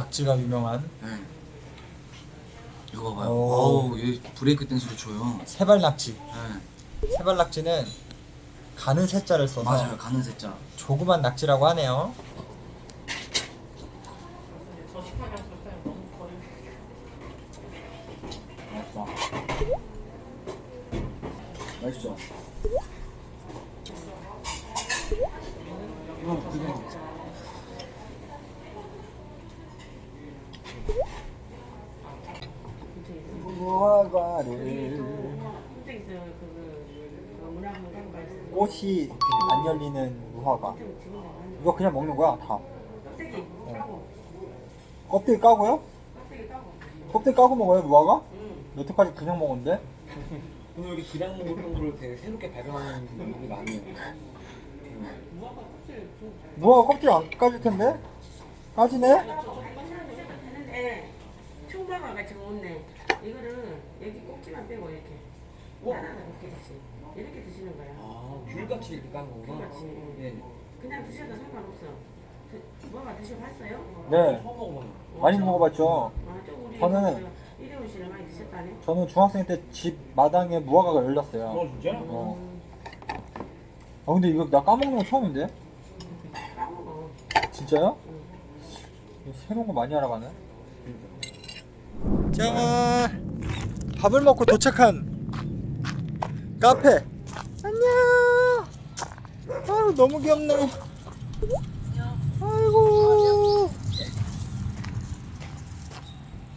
낙지가. 유명한 네. 이거 봐봐요. 오. 어우, 얘 브레이크 댄스도 줘요. 세발 낙지. 네. 세발 낙지는 가는 세자를 써서 맞아요. 가는 세자. 조그만 낙지라고 하네요. 맛있죠? 이거 그거 있어. 꽃이 안 열리는 무화과. 이거 그냥 먹는 거야 다. 껍데기 까고 껍데기 까고요? 껍데기 까고. 먹어요 무화과? 응. 여태까지 그냥 먹었는데? 오늘 여기 그냥 먹었던 거를 되게 새롭게 발견하는 분이 많네요. 무화과 껍질 좀. 무화과 껍데기 안 까질 텐데? 까지네? 총각아가 지금 없네. 이거를 여기 꼭지만 빼고 이렇게 하나 이렇게 드시. 이렇게 드시는 거야. 아, 귤같이 이렇게 깐 거구나. 귤같이. 예. 그냥 드셔도 상관없어. 드- 무화과 드셔봤어요? 네 처음 먹어봐요. 많이 먹어봤죠 아, 저 우리 저는- 이대훈 씨는 많이 드셨다네. 저는 중학생 때 집 마당에 무화과가 열렸어요 어, 진짜? 어. 음, 아 근데 이거 나 까먹는 거 처음인데? 까먹어. 진짜요? 응. 새로운 거 많이 알아가네 자 밥을 먹고 도착한 카페. 안녕. 아유 너무 귀엽네. 아이고.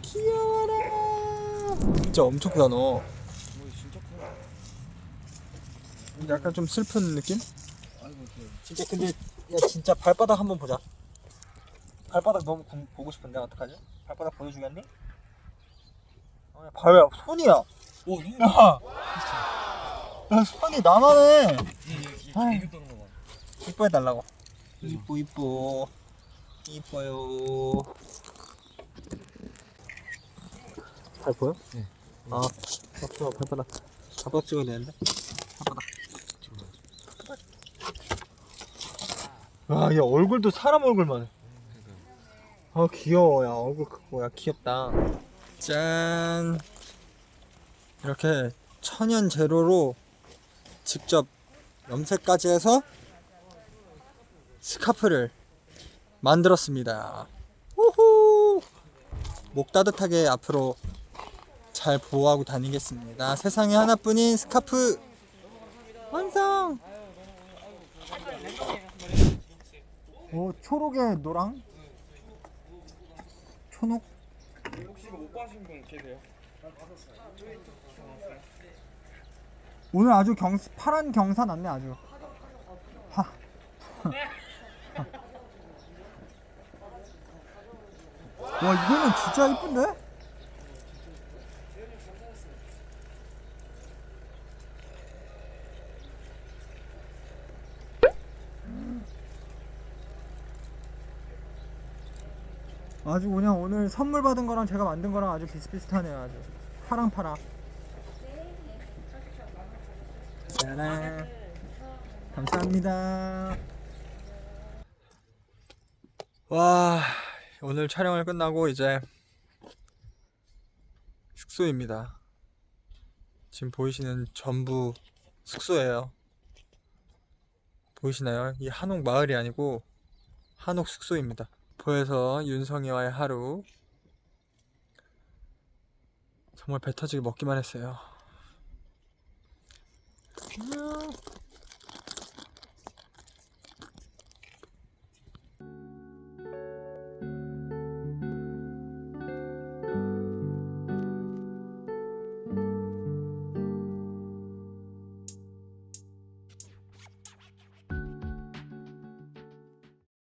귀여워라. 진짜 엄청 크다 너. 약간 좀 슬픈 느낌? 진짜 근데 야 진짜 발바닥 한번 보자. 발바닥 너무 보- 보고 싶은데 어떡하지? 발바닥 보여주겠니? 어, 야, 발 손이야. 오, 야, 야 손이 나만해. 아이. 이거 떠는 거 봐. 이뻐해 달라고. 이뻐 이뻐 이뻐요. 발 보여? 네. 아, 없어 발바닥. 발바닥 찍어야 되는데. 발바닥. 아, 야 얼굴도 사람 얼굴만 해. 아 귀여워 야 얼굴 크고 야 귀엽다 짠. 이렇게 천연 재료로 직접 염색까지 해서 스카프를 만들었습니다. 우후! 목 따뜻하게 앞으로 잘 보호하고 다니겠습니다. 세상에 하나뿐인 스카프 완성! 오 초록에 노랑? 초록 혹시 이거 못 봐신 분 계세요? 오늘 아주 경 파란 경사 났네 아주. 하. 와 이거는 진짜 이쁜데? 아주 그냥 오늘 선물 받은 거랑 제가 만든 거랑 아주 비슷비슷하네요 아주. 파랑파랑. 짜란 감사합니다. 와 오늘 촬영을 끝나고 이제 숙소입니다. 지금 보이시는 전부 숙소예요. 보이시나요? 이 한옥 마을이 아니고 한옥 숙소입니다 포에서 윤성이와의 하루. 정말 배 터지게 먹기만 했어요. 안녕